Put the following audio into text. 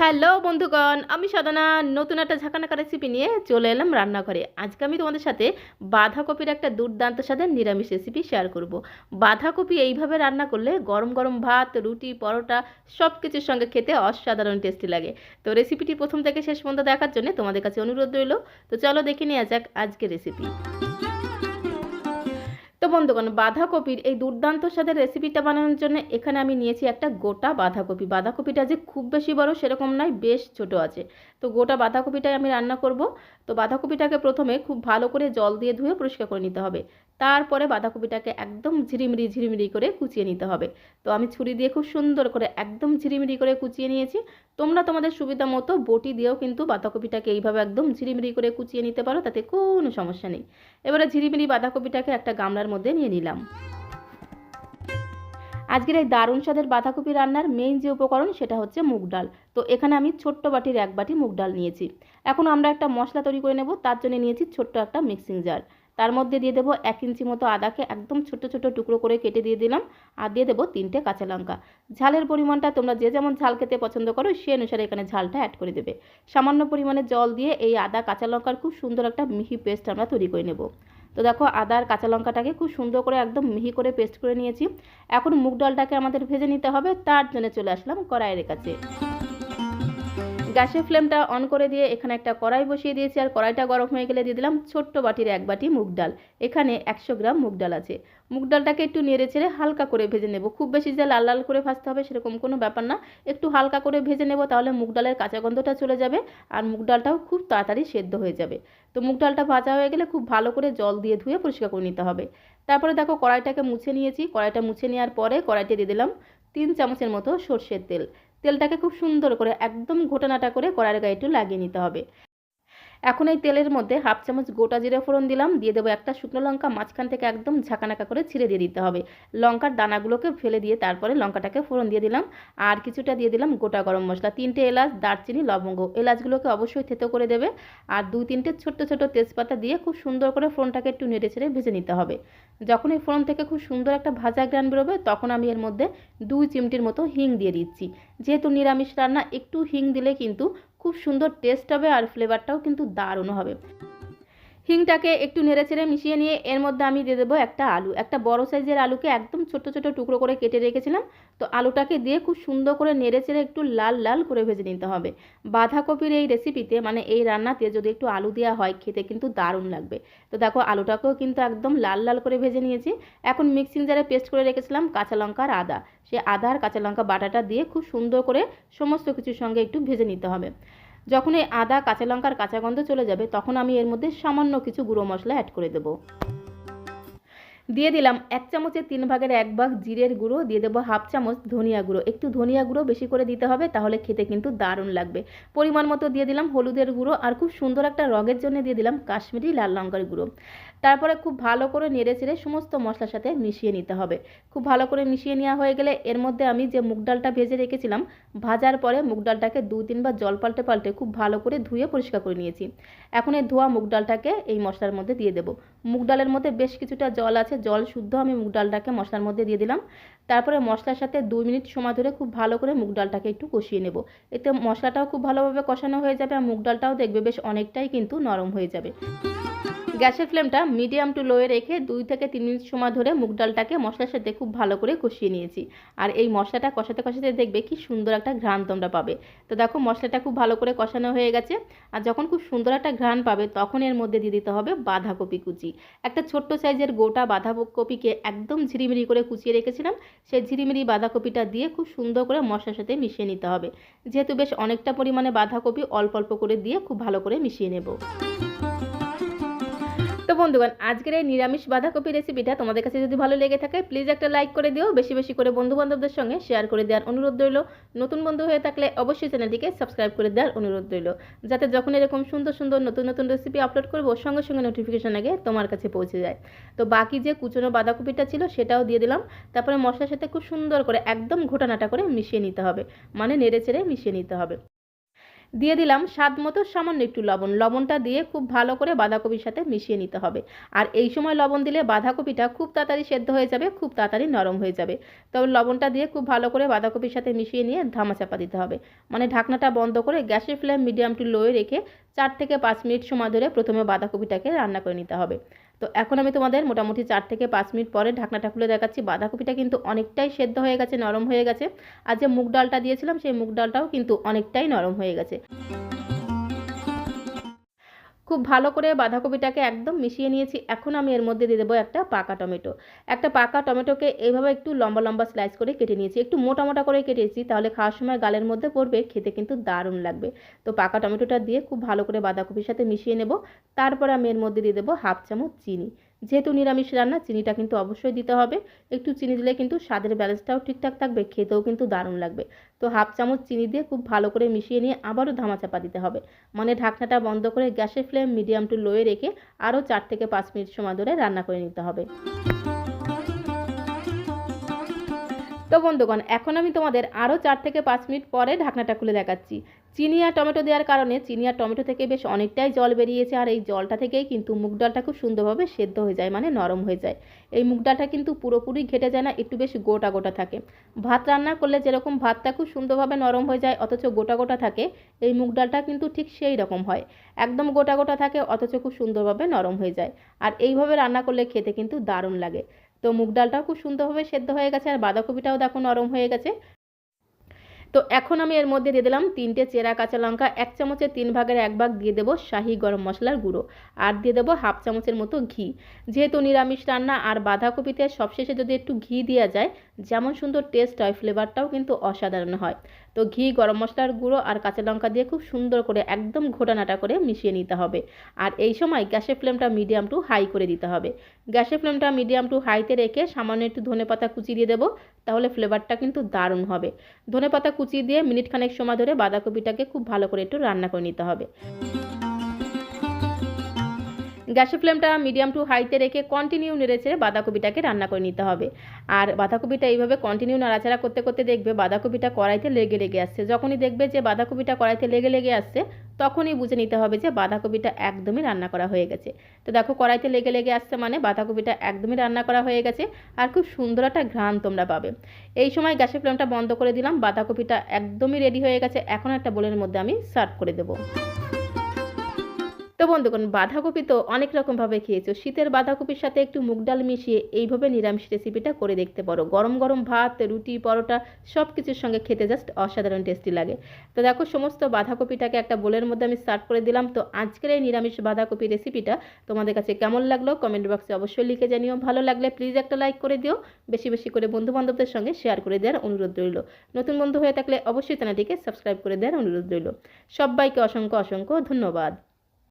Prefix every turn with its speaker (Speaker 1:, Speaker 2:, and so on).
Speaker 1: Hello বন্ধুগণ, আমি সাধনা। নতুন একটা ঝাঁকানাকা রেসিপি নিয়ে চলে এলাম রান্নাঘরে। আজকে আমি তোমাদের সাথে বাঁধাকপির একটা দুর্দান্ত স্বাদের নিরামিষ রেসিপি শেয়ার করব। বাঁধাকপি এইভাবে রান্না করলে গরম গরম ভাত, রুটি, পরোটা সব কিছুর সঙ্গে খেতে অসাধারণ টেস্টি লাগে। তো রেসিপিটি প্রথম থেকে শেষ পর্যন্ত দেখার জন্য তোমাদের কাছে অনুরোধ রইল। তো চলো দেখে নেওয়া যাক আজকের রেসিপি বন্ধুগণ, বাঁধাকপির এই দুর্দান্ত স্বাদের রেসিপিটা বানানোর জন্য এখানে আমি নিয়েছি একটা গোটা বাঁধাকপি। বাঁধাকপিটা যে খুব বেশি বড় সেরকম নয়, বেশ ছোট আছে। তো গোটা বাঁধাকপিটাই আমি রান্না করব। তো বাঁধাকপিটাকে প্রথমে খুব ভালো করে জল দিয়ে ধুয়ে পরিষ্কার করে নিতে হবে। তারপরে বাঁধাকপিটাকে একদম ঝিরিমিরি ঝিরিমিরি করে কুচিয়ে নিতে হবে। তো আমি ছুরি দিয়ে খুব সুন্দর করে একদম ঝিরিমিরি করে কুচিয়ে নিয়েছি। তোমরা তোমাদের সুবিধা মতো বটি দিয়েও কিন্তু বাঁধাকপিটাকে এইভাবে একদম ঝিরিমিরি করে কুচিয়ে নিতে পারো, তাতে কোনো সমস্যা নেই। এবারে ঝিরিমিরি বাঁধাকপিটাকে একটা গামলার মধ্যে নিয়ে নিলাম। আজকের এই দারুণ স্বাদের বাঁধাকপি রান্নার মেইন যে উপকরণ সেটা হচ্ছে মুগ ডাল। তো এখানে আমি ছোট্ট বাটির এক বাটি মুগ ডাল নিয়েছি। এখন আমরা একটা মশলা তৈরি করে নেব, তার জন্য নিয়েছি ছোট্ট একটা মিক্সিং জার তার মধ্যে দিয়ে দেবো এক ইঞ্চি মতো আদাকে একদম ছোট ছোট টুকরো করে কেটে দিয়ে দিলাম আর দিয়ে দেবো তিনটে কাঁচা লঙ্কা। ঝালের পরিমাণটা তোমরা যে যেমন ঝাল খেতে পছন্দ করো সে অনুসারে এখানে ঝালটা অ্যাড করে দেবে। সামান্য পরিমাণে জল দিয়ে এই আদা, কাঁচা লঙ্কার খুব সুন্দর একটা মিহি পেস্ট আমরা তৈরি করে নেব। তো দেখো আদা আর কাঁচা লঙ্কাটাকে খুব সুন্দর করে একদম মিহি করে পেস্ট করে নিয়েছি। এখন মুগ ডালটাকে আমাদের ভেজে নিতে হবে, তার জন্য চলে আসলাম কড়াইয়ের কাছে। গ্যাসের ফ্লেমটা অন করে দিয়ে এখানে একটা কড়াই বসিয়ে দিয়েছি, আর কড়াইটা গরম হয়ে গেলে দিয়ে দিলাম ছোট্ট বাটির এক বাটি মুগ ডাল। এখানে একশো গ্রাম মুগ ডাল আছে। মুগ ডালটাকে একটু নেড়ে ছেড়ে হালকা করে ভেজে নেব। খুব বেশি যে লাল লাল করে ভাজতে হবে সেরকম কোনো ব্যাপার না। একটু হালকা করে ভেজে নেব তাহলে মুগ ডালের কাঁচা গন্ধটা চলে যাবে, আর মুগ ডালটাও খুব তাড়াতাড়ি সেদ্ধ হয়ে যাবে। তো মুগ ডালটা ভাজা হয়ে গেলে খুব ভালো করে জল দিয়ে ধুয়ে পরিষ্কার করে নিতে হবে। তারপরে দেখো কড়াইটাকে মুছে নিয়েছি। কড়াইটা মুছে নেওয়ার পরে কড়াইতে দিয়ে দিলাম তিন চামচের মতো সর্ষের তেল। তেলটাকে খুব সুন্দর করে একদম ঘোটানাটা করে কড়ার গায়ে একটু লাগিয়ে নিতে হবে। এখন এই তেলের মধ্যে হাফ চামচ গোটা জিরে ফোড়ন দিলাম, দিয়ে দেবো একটা শুকনো লঙ্কা, মাঝখান থেকে একদম ঝাঁকানাকা করে ছিঁড়ে দিয়ে দিতে হবে। লঙ্কার দানাগুলোকে ফেলে দিয়ে তারপরে লঙ্কাটাকে ফোড়ন দিয়ে দিলাম। আর কিছুটা দিয়ে দিলাম গোটা গরম মশলা, তিনটে এলাচ, দারচিনি, লবঙ্গ। এলাচগুলোকে অবশ্যই থেতো করে দেবে আর দুই তিনটে ছোট্ট ছোট তেজপাতা দিয়ে খুব সুন্দর করে ফোড়নটাকে একটু নেড়ে ছেড়ে ভেজে নিতে হবে। যখন এই ফোড়ন থেকে খুব সুন্দর একটা ভাজা গ্রান বেরোবে, তখন আমি এর মধ্যে দুই চিমটির মতো হিং দিয়ে দিচ্ছি। যেহেতু নিরামিষ রান্না, একটু হিং দিলে কিন্তু খুব সুন্দর টেস্ট হবে আর ফ্লেভারটাও কিন্তু দারুণ হবে। হিংটাকে একটু নেড়ে ছেড়ে মিশিয়ে নিয়ে এর মধ্যে আমি দিয়ে দেবো একটা আলু। একটা বড় সাইজের আলুকে একদম ছোট ছোট টুকরো করে কেটে রেখেছিলাম। তো আলুটাকে দিয়ে খুব সুন্দর করে নেড়ে চেড়ে একটু লাল লাল করে ভেজে নিতে হবে। বাঁধাকপির এই রেসিপিতে মানে এই রান্নাতে যদি একটু আলু দেওয়া হয়, খেতে কিন্তু দারুণ লাগবে। তো দেখো, আলুটাকেও কিন্তু একদম লাল লাল করে ভেজে নিয়েছি। এখন মিক্সিং জারে পেস্ট করে রেখেছিলাম কাঁচা লঙ্কা আর আদা। সে আদা আর কাঁচা লঙ্কা বাটাটা দিয়ে খুব সুন্দর করে সমস্ত কিছুর সঙ্গে একটু ভেজে নিতে হবে। যখন এই আদা, কাঁচা লঙ্কার কাঁচা গন্ধ চলে যাবে, তখন আমি এর মধ্যে সামান্য কিছু গুঁড়ো মশলা অ্যাড করে দেবো। দিয়ে দিলাম এক চামচের তিন ভাগের এক ভাগ জিরের গুঁড়ো, দিয়ে দেবো হাফ চামচ ধনিয়া গুঁড়ো। একটু ধনিয়া গুঁড়ো বেশি করে দিতে হবে, তাহলে খেতে কিন্তু দারুণ লাগবে। পরিমাণ মতো দিয়ে দিলাম হলুদের গুঁড়ো আর খুব সুন্দর একটা রগের জন্য দিয়ে দিলাম কাশ্মীরি লাল লঙ্কার গুঁড়ো। তারপরে খুব ভালো করে নেড়ে চেড়ে সমস্ত মশলার সাথে মিশিয়ে নিতে হবে। খুব ভালো করে মিশিয়ে নেওয়া হয়ে গেলে এর মধ্যে আমি যে মুগ ডালটা ভেজে রেখেছিলাম, ভাজার পরে মুগ ডালটাকে দু তিনবার জল পাল্টে পাল্টে খুব ভালো করে ধুয়ে পরিষ্কার করে নিয়েছি। এখন এই ধোয়া মুগ ডালটাকে এই মশলার মধ্যে দিয়ে দেবো। মুগ ডালের মধ্যে বেশ কিছুটা জল আছে, জল শুদ্ধ আমি মুগ ডালটাকে মশলার মধ্যে দিয়ে দিলাম। তারপরে মশলার সাথে দুই মিনিট সময় ধরে খুব ভালো করে মুগ ডালটাকে একটু কষিয়ে নেব। এতে মশলাটাও খুব ভালোভাবে কষানো হয়ে যাবে আর মুগ ডালটাও দেখবে বেশ অনেকটাই কিন্তু নরম হয়ে যাবে। গ্যাসের ফ্লেমটা মিডিয়াম টু লোয়ে রেখে দুই থেকে তিন মিনিট সময় ধরে মুগ ডালটাকে মশলার সাথে খুব ভালো করে কষিয়ে নিয়েছি। আর এই মশলাটা কষাতে কষাতে দেখবে কি সুন্দর একটা ঘ্রাণ তোমরা পাবে। তো দেখো মশলাটা খুব ভালো করে কষানো হয়ে গেছে। আর যখন খুব সুন্দর একটা ঘ্রাণ পাবে তখন এর মধ্যে দিয়ে দিতে হবে বাঁধাকপি কুচি। একটা ছোট্ট সাইজের গোটা বাঁধাকপিকে একদম ঝিরিমিরি করে কুচিয়ে রেখেছিলাম। সেই ঝিরিমিরি বাঁধাকপিটা দিয়ে খুব সুন্দর করে মশলার সাথে মিশিয়ে নিতে হবে। যেহেতু বেশ অনেকটা পরিমাণে বাঁধাকপি অল্প অল্প করে দিয়ে খুব ভালো করে মিশিয়ে নেব। বন্ধুগণ, আজকের এই নিরামিষ বাঁধাকপি রেসিপিটা তোমাদের কাছে যদি ভালো লেগে থাকে প্লিজ একটা লাইক করে দিও। বেশি বেশি করে বন্ধু বান্ধবদের সঙ্গে শেয়ার করে দেওয়ার অনুরোধ রইল। নতুন বন্ধু হয়ে থাকলে অবশ্যই চ্যানেলটিকে সাবস্ক্রাইব করে দেওয়ার অনুরোধ রইল। যাতে যখন এরকম সুন্দর সুন্দর নতুন নতুন রেসিপি আপলোড করব, সঙ্গে সঙ্গে নোটিফিকেশন আগে তোমার কাছে পৌঁছে যায়। তো বাকি যে কুচনো বাঁধাকপিটা ছিল, সেটাও দিয়ে দিলাম। তারপরে মশলার সাথে খুব সুন্দর করে একদম ঘোটানাটা করে মিশিয়ে নিতে হবে। মানে নেড়ে চেড়ে মিশিয়ে নিতে হবে। দিয়ে দিলাম স্বাদ মতো সামান্য একটু লবণ। লবণটা দিয়ে খুব ভালো করে বাঁধাকপির সাথে মিশিয়ে নিতে হবে। আর এই সময় লবণ দিলে বাঁধাকপিটা খুব তাড়াতাড়ি সেদ্ধ হয়ে যাবে, খুব তাড়াতাড়ি নরম হয়ে যাবে। তবে লবণটা দিয়ে খুব ভালো করে বাঁধাকপির সাথে মিশিয়ে নিয়ে ধামা চাপা দিতে হবে। মানে ঢাকনাটা বন্ধ করে গ্যাসের ফ্লেম মিডিয়াম টু লোয়ে রেখে চার থেকে পাঁচ মিনিট সময় ধরে প্রথমে বাঁধাকপিটাকে রান্না করে নিতে হবে। তো এখন আমি তোমাদের মোটামুটি চার থেকে পাঁচ মিনিট পরে ঢাকনাটা খুলে দেখাচ্ছি। বাঁধাকপিটা কিন্তু অনেকটাই সেদ্ধ হয়ে গেছে, নরম হয়ে গেছে। আর যে মুগ ডালটা দিয়েছিলাম, সেই মুগ ডালটাও কিন্তু অনেকটাই নরম হয়ে গেছে। খুব ভালো করে বাঁধাকপিটাকে একদম মিশিয়ে নিয়েছি। এখন আমি এর মধ্যে দিয়ে দেবো একটা পাকা টমেটো। একটা পাকা টমেটোকে এইভাবে একটু লম্বা লম্বা স্লাইস করে কেটে নিয়েছি। একটু মোটা মোটা করে কেটেছি, তাহলে খাওয়ার সময় গালের মধ্যে পড়বে, খেতে কিন্তু দারুণ লাগবে। তো পাকা টমেটোটা দিয়ে খুব ভালো করে বাঁধাকপির সাথে মিশিয়ে নেব। তারপর আমি এর মধ্যে দিয়ে দেবো হাফ চামচ চিনি। যেহেতু নিরামিষ রান্না, চিনিটা কিন্তু অবশ্যই দিতে হবে। একটু চিনি দিলে কিন্তু স্বাদের ব্যালেন্সটাও ঠিকঠাক থাকবে, খেতেও কিন্তু দারুণ লাগবে। তো হাফ চামচ চিনি দিয়ে খুব ভালো করে মিশিয়ে নিয়ে আবারও ধামা চাপা দিতে হবে। মানে ঢাকনাটা বন্ধ করে গ্যাসের ফ্লেম মিডিয়াম টু লোয়ে রেখে আরও চার থেকে পাঁচ মিনিট সময় ধরে রান্না করে নিতে হবে। তো বন্ধুগণ, এখন আমি তোমাদের আরও চার থেকে পাঁচ মিনিট পরে ঢাকনাটা খুলে দেখাচ্ছি। চিনি আর টমেটো দেওয়ার কারণে চিনি আর টমেটো থেকে বেশ অনেকটাই জল বেরিয়েছে আর এই জলটা থেকেই কিন্তু মুগ ডালটা খুব সুন্দরভাবে সেদ্ধ হয়ে যায় মানে নরম হয়ে যায়। এই মুগ ডালটা কিন্তু পুরোপুরি ঘেটে যায় না, একটু বেশ গোটা গোটা থাকে। ভাত রান্না করলে যেরকম ভাতটা খুব সুন্দরভাবে নরম হয়ে যায় অথচ গোটা গোটা থাকে, এই মুগ ডালটা কিন্তু ঠিক সেই রকম হয়। একদম গোটা গোটা থাকে অথচ খুব সুন্দরভাবে নরম হয়ে যায়। আর এইভাবে রান্না করলে খেতে কিন্তু দারুণ লাগে। তো মুগ ডালটাও খুব সুন্দরভাবে সেদ্ধ হয়ে গেছে আর বাঁধাকপিটাও দেখো নরম হয়ে গেছে। তো এখন আমি এর মধ্যে দিয়ে দিলাম তিনটে চেরা কাঁচা লঙ্কা, এক চামচের তিন ভাগের এক ভাগ দিয়ে দেবো শাহি গরম মশলার গুঁড়ো আর দিয়ে দেবো হাফ চামচের মতো ঘি। যেহেতু নিরামিষ রান্না আর বাঁধাকপিতে সবশেষে যদি একটু ঘি দেওয়া যায় যেমন সুন্দর টেস্ট হয় ফ্লেভারটাও কিন্তু অসাধারণ হয়। তো ঘি, গরম মশলার গুঁড়ো আর কাঁচা লঙ্কা দিয়ে খুব সুন্দর করে একদম ঘোটানাটা করে মিশিয়ে নিতে হবে। আর এই সময় গ্যাসের ফ্লেমটা মিডিয়াম টু হাই করে দিতে হবে। গ্যাসের ফ্লেমটা মিডিয়াম টু হাইতে রেখে সামান্য একটু ধনে পাতা কুচি দিয়ে দেবো, তাহলে ফ্লেভারটা কিন্তু দারুণ হবে। ধনে পাতা কুচি দিয়ে মিনিট খানেক সময় ধরে বাঁধাকপিটাকে খুব ভালো করে একটু রান্না করে নিতে হবে। গ্যাসের ফ্লেমটা মিডিয়াম টু হাইতে রেখে কন্টিনিউ নেড়েচেড়ে বাঁধাকপিটাকে রান্না করে নিতে হবে। আর বাঁধাকপিটা এইভাবে কন্টিনিউ নাড়াচাড়া করতে করতে দেখবে বাঁধাকপিটা কড়াইতে লেগে লেগে আসছে। যখনই দেখবে যে বাঁধাকপিটা কড়াইতে লেগে লেগে আসছে, তখনই বুঝে নিতে হবে যে বাঁধাকপিটা একদমই রান্না করা হয়ে গেছে। তো দেখো কড়াইতে লেগে লেগে আসছে মানে বাঁধাকপিটা একদমই রান্না করা হয়ে গেছে আর খুব সুন্দর একটা ঘ্রাণ তোমরা পাবে। এই সময় গ্যাসের ফ্লেমটা বন্ধ করে দিলাম, বাঁধাকপিটা একদমই রেডি হয়ে গেছে। এখন একটা বোলের মধ্যে আমি সার্ভ করে দেবো। তো বন্ধুগণ, বাঁধাকপি তো অনেক রকমভাবে খেয়েছো। শীতের বাঁধাকপির সাথে একটু মুগ ডাল মিশিয়ে এইভাবে নিরামিষ রেসিপিটা করে দেখতে পারো। গরম গরম ভাত, রুটি, পরোটা সব কিছুর সঙ্গে খেতে জাস্ট অসাধারণ টেস্টি লাগে। তো দেখো, সমস্ত বাঁধাকপিটাকে একটা বোলের মধ্যে আমি সার্ভ করে দিলাম। তো আজকের এই নিরামিষ বাঁধাকপি রেসিপিটা তোমাদের কাছে কেমন লাগল কমেন্ট বক্সে অবশ্যই লিখে জানিও। ভালো লাগলে প্লিজ একটা লাইক করে দিও। বেশি বেশি করে বন্ধু বান্ধবদের সঙ্গে শেয়ার করে দেওয়ার অনুরোধ রইল। নতুন বন্ধু হয়ে থাকলে অবশ্যই চ্যানেলটিকে সাবস্ক্রাইব করে দেওয়ার অনুরোধ রইল। সবাইকে অসংখ্য অসংখ্য ধন্যবাদ।